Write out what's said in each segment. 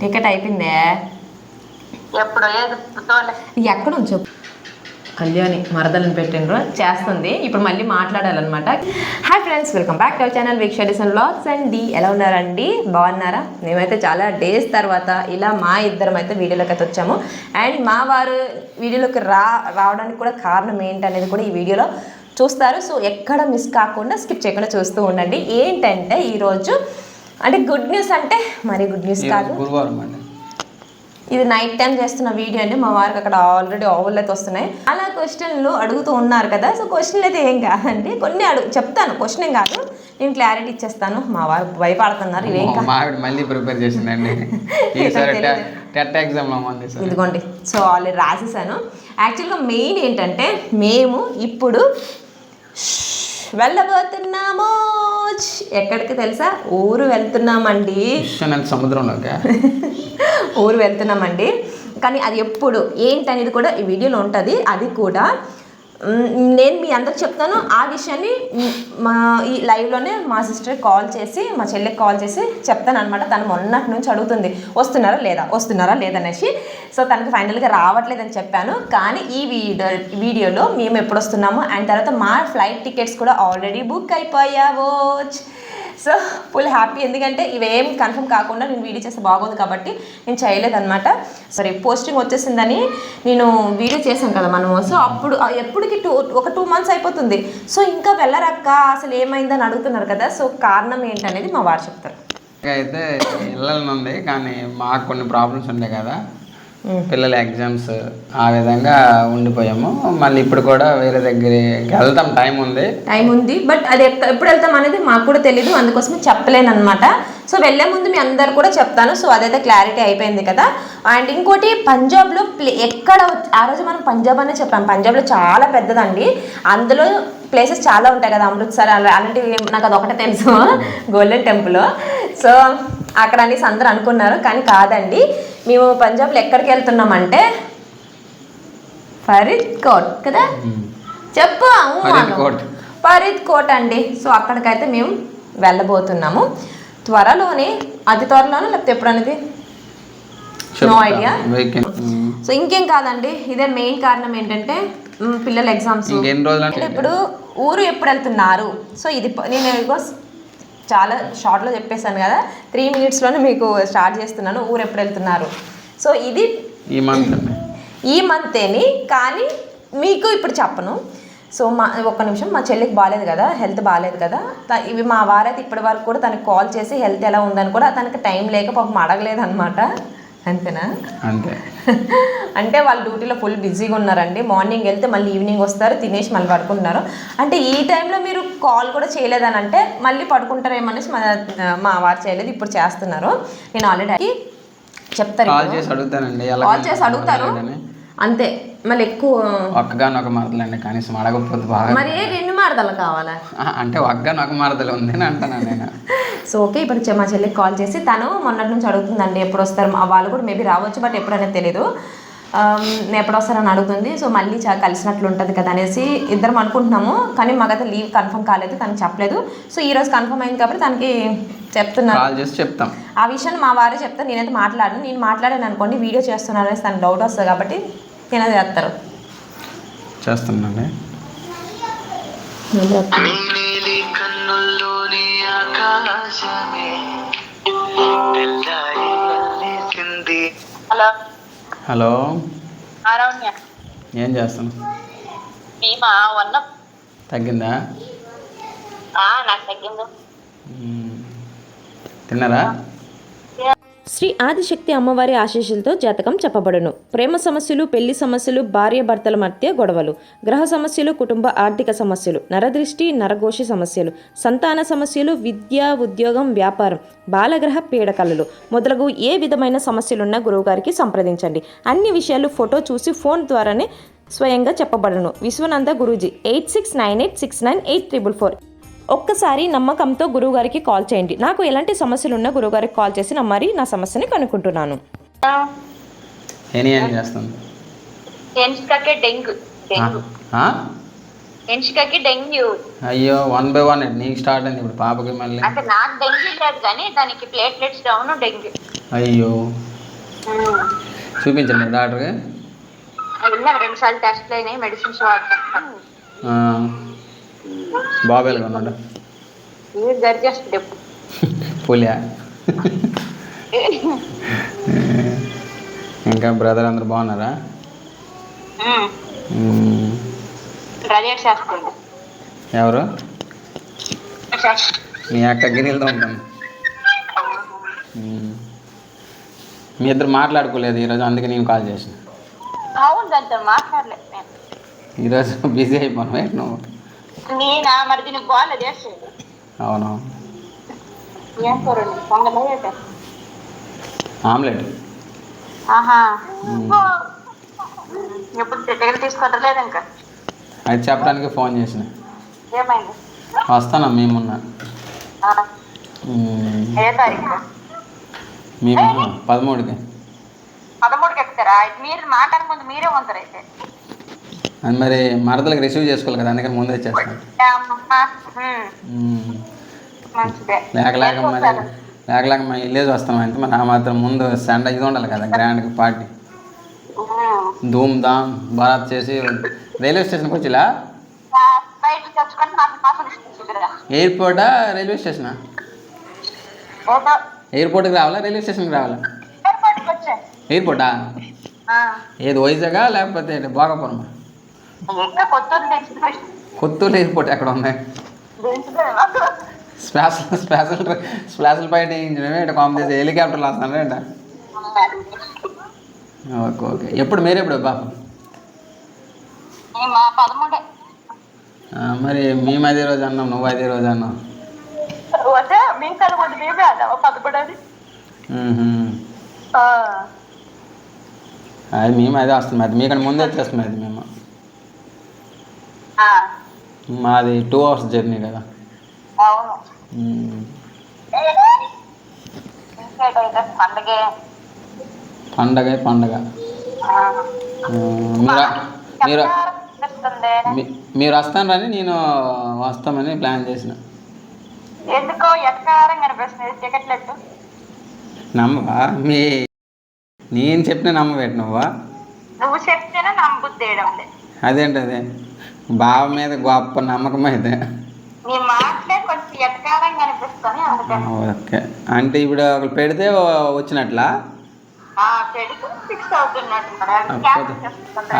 Ticket అయిపోయిందే? ఎప్పుడు ఎక్కడ ఉంచు కళ్యాణి మరదలను పెట్టిండ్రు. చేస్తుంది. ఇప్పుడు మళ్ళీ మాట్లాడాలన్నమాట. Hi friends welcome back to our channel week షెడిసన్ బ్లాగ్స్ అండ్ డి ఎలా ఉన్నారండి? బాగున్నారా? మేమైతే చాలా డేస్ తర్వాత ఇలా మా ఇద్దరం అయితే వీడియోలోకి అయితే వచ్చాము. అండ్ మా వారు వీడియోలోకి రా రావడానికి కూడా కారణం ఏంటనేది కూడా ఈ వీడియోలో చూస్తారు. సో ఎక్కడ మిస్ కాకుండా స్కిప్ చేయకుండా చూస్తూ ఉండండి. ఏంటంటే ఈరోజు అంటే గుడ్ న్యూస్ అంటే మరి గుడ్ న్యూస్ కాదు. గురువారం అండి. ఇది నైట్ టైం చేస్తున్న వీడియో అండి. మా వారికి అక్కడ ఆల్రెడీ ఓవర్లు అయితే వస్తున్నాయి. అలా క్వశ్చన్లు అడుగుతూ ఉన్నారు కదా సో క్వశ్చన్లు అయితే ఏం కాదండి. కొన్ని అడుగు చెప్తాను. క్వశ్చన్ ఏం కాదు. నేను క్లారిటీ ఇచ్చేస్తాను. మా వారు భయపడుతున్నారు. ఇవేం కాదు మళ్ళీ ప్రిపేర్ చేసిందండి. TET sir. ఇదిగోండి. సో ఆల్రెడీ రాసేసాను. యాక్చువల్గా మెయిన్ ఏంటంటే మేము ఇప్పుడు వెళ్ళబోతున్నాము. ఎక్కడికి తెలుసా? ఊరు వెళ్తున్నామండి. సముద్రంలోకి ఊరు వెళ్తున్నామండి. కానీ అది ఎప్పుడు ఏంటనేది కూడా ఈ వీడియోలో ఉంటుంది. అది కూడా నేను మీ అందరికి చెప్తాను ఆ విషయాన్ని మా ఈ లైవ్లోనే మా సిస్టర్ కాల్ చేసి మా చెల్లెకి కాల్ చేసి చెప్తాను అనమాట తను మొన్నటి నుంచి అడుగుతుంది వస్తున్నారా లేదా? వస్తున్నారా లేదనేసి సో తనకి ఫైనల్గా రావట్లేదని చెప్పాను. కానీ ఈ వీడియో వీడియోలో మేము ఎప్పుడు వస్తున్నాము అండ్ తర్వాత మా ఫ్లైట్ టికెట్స్ కూడా ఆల్రెడీ బుక్ అయిపోయావో సో ఫుల్ హ్యాపీ. ఎందుకంటే ఇవేం కన్ఫర్మ్ కాకుండా నేను వీడియో చేస్తే బాగోదు కాబట్టి నేను చేయలేదన్నమాట. సరే పోస్టింగ్ వచ్చేసిందని నేను వీడియో చేశాను కదా మనము. సో అప్పుడు ఎప్పటికి టూ ఒక టూ మంత్స్ అయిపోతుంది. సో ఇంకా వెళ్ళరక్క అసలు ఏమైందని అడుగుతున్నారు కదా. సో కారణం ఏంటనేది మా వారు చెప్తారు. అయితే వెళ్ళాలనుంది కానీ మాకు కొన్ని ప్రాబ్లమ్స్ ఉండే కదా. పిల్లల ఎగ్జామ్స్ ఆ విధంగా ఉండిపోయాము. మళ్ళీ ఇప్పుడు కూడా వేరే దగ్గరికి వెళ్తాం. టైం ఉంది. టైం ఉంది. బట్ అది ఎప్పుడు వెళ్తాం అనేది మాకు కూడా తెలియదు అందుకోసమే చెప్పలేను అనమాట సో వెళ్ళే ముందు మీ అందరు కూడా చెప్తాను. సో అదైతే క్లారిటీ అయిపోయింది కదా. అండ్ ఇంకోటి పంజాబ్లో ప్లే ఎక్కడ ఆ రోజు మనం పంజాబ్ అనే చెప్పాం. పంజాబ్లో చాలా పెద్దదండి. అందులో ప్లేసెస్ చాలా ఉంటాయి కదా అమృత్సర్ అలా అలాంటివి నాకు అది ఒకటే తెలుసు. Golden temple. సో అక్కడ అనేసి అందరూ అనుకున్నారు. కానీ కాదండి. మేము పంజాబ్లో ఎక్కడికి వెళ్తున్నామంటే ఫరీద్ కోట్ కదా చెప్పు. ఫరీద్ కోట్ అండి. సో అక్కడికైతే మేము వెళ్ళబోతున్నాము. త్వరలోనే అతి త్వరలోనే లేకపోతే ఎప్పుడు అనేది నో ఐడియా? సో ఇంకేం కాదండి. ఇదే మెయిన్ కారణం ఏంటంటే పిల్లల ఎగ్జామ్స్. ఇప్పుడు ఊరు ఎప్పుడు వెళ్తున్నారు? సో ఇది నేను చాలా షార్ట్లో చెప్పేశాను కదా త్రీ మినిట్స్లోనే మీకు స్టార్ట్ చేస్తున్నాను ఊరు ఎప్పుడు వెళ్తున్నారు. సో ఇది ఈ మంత్ ఈ మంతేని కానీ మీకు ఇప్పుడు చెప్పను. సో మా ఒక్క నిమిషం మా చెల్లికి బాగాలేదు కదా హెల్త్ బాగాలేదు కదా ఇవి మా వారైతే ఇప్పటి వరకు కూడా తనకి కాల్ చేసి హెల్త్ ఎలా ఉందని కూడా తనకి టైం లేక పాపం అడగలేదు అనమాట అంతేనా? అంతే. అంటే వాళ్ళు డ్యూటీలో ఫుల్ బిజీగా ఉన్నారండి. మార్నింగ్ వెళ్తే మళ్ళీ ఈవినింగ్ వస్తారు తినేసి మళ్ళీ పడుకుంటున్నారు. అంటే ఈ టైంలో మీరు కాల్ కూడా చేయలేదని అంటే మళ్ళీ పడుకుంటారేమనేసి మా మా వారు చేయలేదు ఇప్పుడు చేస్తున్నారు. నేను ఆల్రెడీ చెప్తారు కాల్. చేసి అడుగుతానండి కాల్ చేసి అడుగుతారు. అంతే. మళ్ళీ ఎక్కువ ఒక్కగాను ఒక మరదలండి కనీసం అడగకపోతే బాగా మరి ఏ రెండు మాడదలు కావాలా? అంటే ఒక్కగాను ఒక మరదలు ఉంది అని అంటున్నాను నేను. సో ఓకే ఇప్పుడు మా చెల్లికి కాల్ చేసి తను మొన్నటి నుంచి అడుగుతుందండి ఎప్పుడు వస్తారు మా వాళ్ళు కూడా మేబీ రావచ్చు బట్ ఎప్పుడు అనేది తెలియదు నేను ఎప్పుడు వస్తారని అడుగుతుంది. సో మళ్ళీ చా కలిసినట్లు ఉంటుంది కదా అనేసి ఇద్దరం అనుకుంటున్నాము. కానీ మాకైతే లీవ్ కన్ఫర్మ్ కాలేదు తనకు చెప్పలేదు. సో ఈ రోజు కన్ఫర్మ్ అయింది కాబట్టి తనకి చెప్తున్నాను కాల్ చేసి చెప్తాం. ఆ విషయాన్ని మా వారే చెప్తాను నేనైతే మాట్లాడను. నేను మాట్లాడాను అనుకోండి వీడియో చేస్తున్నాను అనేసి తనకు డౌట్ వస్తుంది కాబట్టి నేను అది చేస్తారు. చేస్తున్నాండి నీలి హలో. హలో. ఏం చేస్తాను మేమా వన్న తగ్గిందా? నాకు తగ్గింది. తిన్నారా? శ్రీ ఆదిశక్తి అమ్మవారి ఆశీస్సులతో జాతకం చెప్పబడును. ప్రేమ సమస్యలు పెళ్ళి సమస్యలు భార్య భర్తల మధ్య గొడవలు గ్రహ సమస్యలు కుటుంబ ఆర్థిక సమస్యలు నరదృష్టి నరఘోషి సమస్యలు సంతాన సమస్యలు విద్య ఉద్యోగం వ్యాపారం బాలగ్రహ పీడకలలు మొదలగు ఏ విధమైన సమస్యలున్నా గురువుగారికి సంప్రదించండి. అన్ని విషయాలు ఫోటో చూసి ఫోన్ ద్వారానే స్వయంగా చెప్పబడను. Vishwananda Guruji eight six nine eight six nine eight triple four. ఒక్కసారి నమ్మకంతో గురువుగారికి కాల్ చేయండి. నాకు ఎలాంటి సమస్యలు ఉన్నా గురువుగారికి కాల్ చేసి నా మరి నా సమస్యని కనుక్కుంటున్నాను. ఎంచుకకే డెంగ్యూ. అయ్యో వన్ బై వన్ నీకు స్టార్ట్ అయింది ఇప్పుడు పాపకి మళ్ళీ. అంటే నాకు డెంగ్యూ లేదు కానీ దానికి ప్లేట్లెట్స్ డౌన్ డెంగ్యూ. అయ్యో. చూపించండి డాక్టర్కి. వెళ్ళాం రెండు సార్లు టెస్ట్ అయినాయి మెడిసిన్స్ వాడుతాను ఆ, బాబు ఎలాగ ఉన్నాడు పులియా ఇంకా బ్రదర్ అందరు బాగున్నారా? ఎవరు? మీ అక్క గిన్నెలతో ఉంటాను మ్మ్. మీ ఇద్దరు మాట్లాడుకోలేదు ఈరోజు అందుకే నేను కాల్ చేసిన. ఈరోజు బిజీ అయిపోను ఏంటి నువ్వు. నేనా మరి దీనికి అవును ఏం కూరండి పొంగల్ ఆమ్లెట్ ఆహా మ్మ్. ఎప్పుడు దగ్గర తీసుకోవట్లేదు ఇంకా అది చెప్పడానికి ఫోన్ చేసిన. ఏమైంది వస్తానా మేమున్నా. ఏ తారీఖు మేము పదమూడుకి పదమూడుకి ఎక్కుతారా మీరు మాట్లాడే ముందు మీరే ఉంటారు అయితే అది మరి మరదలకు రిసీవ్ చేసుకోవాలి కదా అందుకని ముందే చేస్తాను. ఏ అమ్మమ్మ, ఉమ్, మ్మ్. మంచిదే. లేక లేక మరి లేక లేక మా విలేజ్ వస్తాం అంటే మరి ఆ మాత్రం ముందు సండ ఇది ఉండాలి కదా గ్రాండ్ పార్టీ. ధూమ్ ధామ్ బారాత్ చేసి రైల్వే స్టేషన్కి వచ్చిలా? ఎయిర్పోర్టా రైల్వే స్టేషనా ఎయిర్పోర్ట్కి రావాలా రైల్వే స్టేషన్కి రావాలా? ఎయిర్పోర్టా ఏది వైజాగా లేకపోతే భోగాపురమా కొత్తూరు ఎయిర్పోర్ట్ ఎక్కడ ఉంది స్పెషల్ స్పెషల్ స్పెషల్ ఫ్లైట్ వేయించడమే ఇటు కాంపిటీషన్ హెలికాప్టర్లు వస్తాను ఏంట? Okay okay. ఎప్పుడు మీరు ఎప్పుడు బాబు మరి మేము అదే రోజు అన్నాం నువ్వు అదే రోజు అన్నావు. మ్మ్హ్మ్. అది మేము అదే వస్తుంది అది మీకంటే ముందే వచ్చేస్తుంది అది మేము. మాది టూ అవర్స్ జర్నీ కదా. పండగే? పండగ మీరు మీరు వస్తానని నేను వస్తామని ప్లాన్ చేసిన. ఎందుకో ఎటకారం కనిపిస్తుంది టికెట్లెట్టు నమ్మవా? మీ నేను చెప్పిన నమ్మవేటి నువ్వా? నువ్వు చెప్తేనే నమ్ముద్ది వేయడం లేదు అదేంటి అదే? బావ మీద గొప్ప నమ్మకం అయితే. ఓకే. అంటే ఇప్పుడు ఒకరు పెడితే వచ్చినట్లా?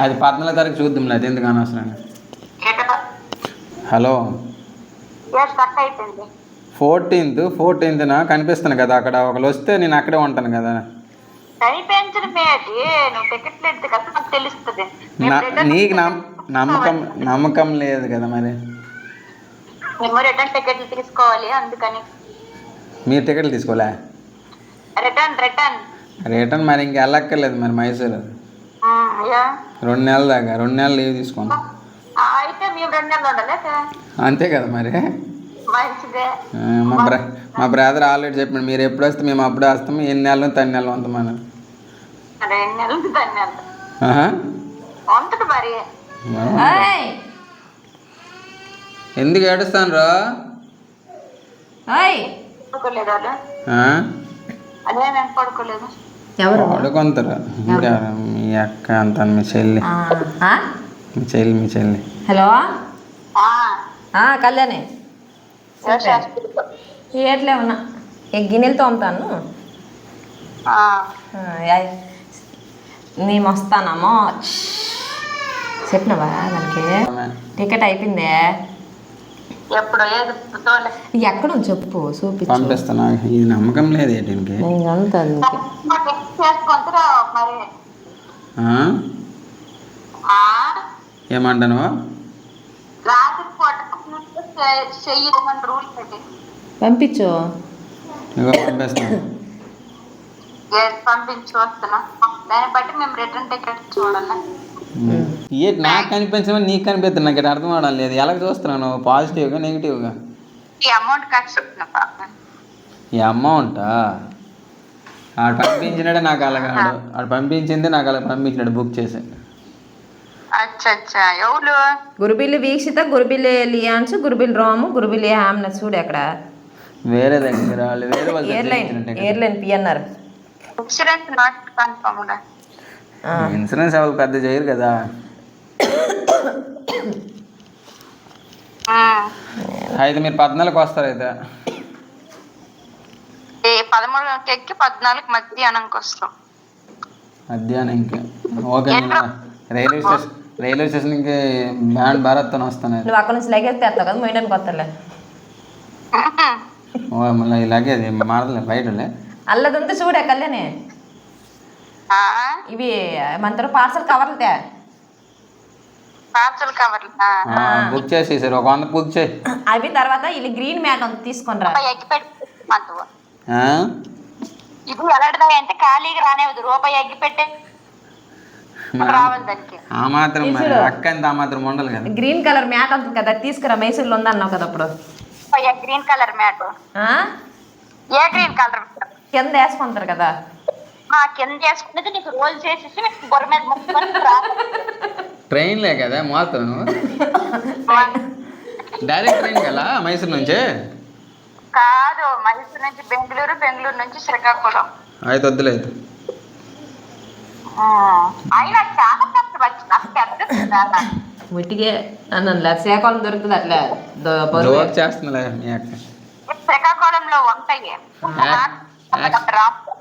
అది పద్నాలుగు తారీఖు చూద్దాంలే అది ఎందుకు అనవసరంగా? ఎక్కడ హలో. ఫోర్టీన్త్ ఫోర్టీన్త్న? కనిపిస్తాను కదా అక్కడ. ఒకరు వస్తే నేను అక్కడే ఉంటాను కదా. కనిపించడం అది. నువ్వు కదా నాకు తెలుస్తుంది. నమ్మకం నమ్మకం లేదు కదా మరి. మేము రిటర్న్ టికెట్లు తీసుకోవాలి అందుకని. మీరు టికెట్లు తీసుకోలే రిటర్న్ రిటర్న్ రిటర్న్ మరి ఇంక వెళ్ళక్కర్లేదు మరి మైసూరు రెండు నెలల దాకా రెండు నెలలు లీవ్ తీసుకోండి. ఆ, అయితే మేము రెండు నెలలు ఉండాలి అంతే కదా మరి. మా బ్ర మా బ్రదర్ ఆల్రెడీ చెప్పాడు మీరు ఎప్పుడు వస్తే మేము అప్పుడే వస్తాము ఎన్ని నెలలు తన్ని నెలలు ఉంటామని ఎందుకు ఏడుస్తాను రా పడుకుంటారు? మీ అక్క అంత మీ చెల్లి. ఆ, ఆ? మీ చెల్లి మీ చెల్లి. హలో? ఆ, ఆ, కళ్యాణి. ఏట్లే ఉన్నా. గిన్నెలు తోముతాను. మేము వస్తానమ్మో చెప్పినవా దానికి? టికెట్ అయిపోయిందే? ఎప్పుడు ఎక్కడ చెప్పు చూపించు. పంపిస్తాను ఇది నమ్మకం లేదు దీనికి. నేను అంతాను చేసుకుంటారా మరి ఆ? ఆ, ఏమంటాను పంపించు. పంపిస్తాను ఏది పంపించి వస్తున్నా దాన్ని బట్టి మేము రిటర్న్ టికెట్ చూడాలి ఏ నాకు కనిపించమని నీకు కనిపిస్తుంది. నాకు ఇక్కడ అర్థం అవడం లేదు. ఎలా చూస్తున్నాను పాజిటివ్గా నెగిటివ్గా ఈ అమౌంట్ ఖర్చు ఈ అమౌంటా ఆడు పంపించినాడే నాకు అలాగాడు ఆడు. పంపించింది నాకు అలా పంపించినాడు బుక్ చేసి. అచ్చా అచ్చా ఎవరు? గురుబిల్లి వీక్షిత గురుబిల్లి లియాన్స్ గురుబిల్లి రాము గురుబిల్లి హామ్నస్ చూడు అక్కడ వేరే దగ్గర వాళ్ళు వేరే వాళ్ళు airline airline PNR insurance not confirmed insurance ఎవరు పెద్ద చేయరు కదా. అయితే మీరు పద్నాలుగు వస్తారు అయితే. ఎక్కి పద్నాలుగు మధ్యాహ్నంకి వస్తాం. మధ్యాహ్నంకి ఓకే రైల్వే స్టేషన్ రైల్వే స్టేషన్కి బ్యాండ్ భారత్తో వస్తాను అయితే. నువ్వు అక్కడ నుంచి లగేజ్ తెస్తావు కదా మొయ్యడానికి వస్తలే ఓ మళ్ళీ ఇలాగే అది మారలే బయటలే అల్లదంతా చూడు ఆ, ఇవి మన పార్సల్ కవర్లు తే పార్సల్ కవర్లు బుక్ చేసేసారు ఒక వంద బుక్ చేయి. అవి తర్వాత ఇది గ్రీన్ మ్యాట్ అంత తీసుకొని రా. ఎక్కి పెట్టి మందు. ఆ? ఇది ఎలాంటిదా అంటే ఖాళీగా రానేవద్దు రూపాయి ఎగ్గి పెట్టే రావాలి దానికి. ఆ మాత్రం మరి అక్క అంత ఆ మాత్రం ఉండాలి కదా. గ్రీన్ కలర్ మ్యాట్ అంత కదా తీసుకురా మైసూర్లో ఉందన్నావు కదా అప్పుడు. Green colour mat? ఆ? ఏ గ్రీన్ కలర్? కింద వేసుకుంటారు కదా. మా కింద చేసుకున్నది నీకు రోల్ చేసేసి బొర మీద ముక్కుకొని. ట్రైన్లే కదా నువ్వు డైరెక్ట్ ట్రైన్ కదా మైసూర్ నుంచి? కాదు మైసూర్ నుంచి బెంగళూరు బెంగళూరు నుంచి శ్రీకాకుళం. అయితే వద్దులేదు ఆ, అయినా చాలా కష్టం వచ్చింది నాకు పెద్ద ముట్టిగే అన్నాను లేదు. శ్రీకాకుళం దొరుకుతుంది అట్లా. అక్క. శ్రీకాకుళంలో ఉంటాయి.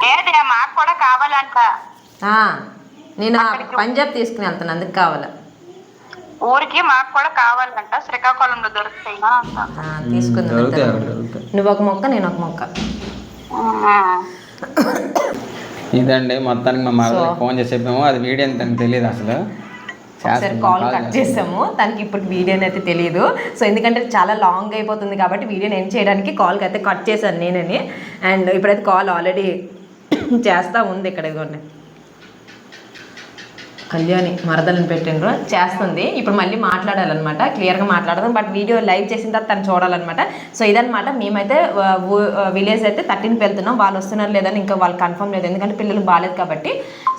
లేదే మాకు కూడా కావాలంట. ఆ, నేను పంజాబ్ తీసుకుని వెళ్తాను అందుకు కావాలి? ఊరికి మాకు కూడా కావాలంట శ్రీకాకుళంలో దొరుకుతాయి తీసుకుందాం నువ్వు ఒక మొక్క నేను ఒక మొక్క. ఇదండి మొత్తానికి మా మరదకి ఫోన్ చేసి చెప్పాము అది వీడియో అని తనకు తెలియదు అసలు. ఒకసారి కాల్ కట్. చేసాము. తనకి ఇప్పుడు వీడియో అయితే తెలియదు సో ఎందుకంటే చాలా లాంగ్ అయిపోతుంది కాబట్టి వీడియోని ఎండ్ చేయడానికి కాల్కి అయితే కట్ చేశాను నేనని. అండ్ ఇప్పుడైతే కాల్ ఆల్రెడీ చేస్తా ఉంది ఇక్కడ ఇదిగోండి. కళ్యాణి మరదలను పెట్టిండ్రు. చేస్తుంది. ఇప్పుడు మళ్ళీ మాట్లాడాలన్నమాట. క్లియర్గా మాట్లాడదాం. బట్ వీడియో లైవ్ చేసిన తర్వాత తను చూడాలన్నమాట. సో ఇదన్నమాట. మేమైతే విలేజ్ అయితే థర్టీన్కి వెళ్తున్నాం. వాళ్ళు వస్తున్నారు లేదని ఇంకా వాళ్ళు కన్ఫర్మ్ లేదు. ఎందుకంటే పిల్లలు బాగాలేదు కాబట్టి.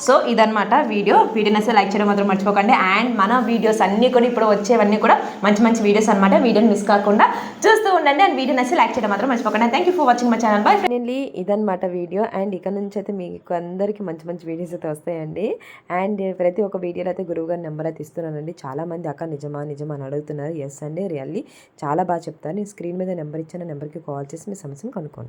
సో ఇదనమాట వీడియో వీడియోని అసలు లైక్ చేయడం మాత్రం మర్చిపోకండి. అండ్ మన వీడియోస్ అన్నీ కూడా ఇప్పుడు వచ్చేవన్నీ కూడా మంచి మంచి వీడియోస్ అనమాట వీడియోని మిస్ కాకుండా చూస్తూ ఉండండి. అండ్ వీడియోని అసలు లైక్ చేయడం మాత్రం మర్చిపోకండి. Thank you for watching my channel bye finally ఇదనమాట వీడియో అండ్ ఇక నుంచి అయితే మీకు అందరికీ మంచి మంచి వీడియోస్ అయితే వస్తాయండి. అండ్ ప్రతి ఒక్క వీడియోలో అయితే గురువు గారి నెంబర్ అయితే ఇస్తున్నానండి. చాలా మంది అక్క నిజమా నిజమా అని అడుగుతున్నారు. ఎస్ అండి రియల్లీ. చాలా బాగా చెప్తాను నేను స్క్రీన్ మీద నెంబర్ ఇచ్చిన. నెంబర్కి కాల్ చేసి మీ సమస్యను కనుక్కోండి.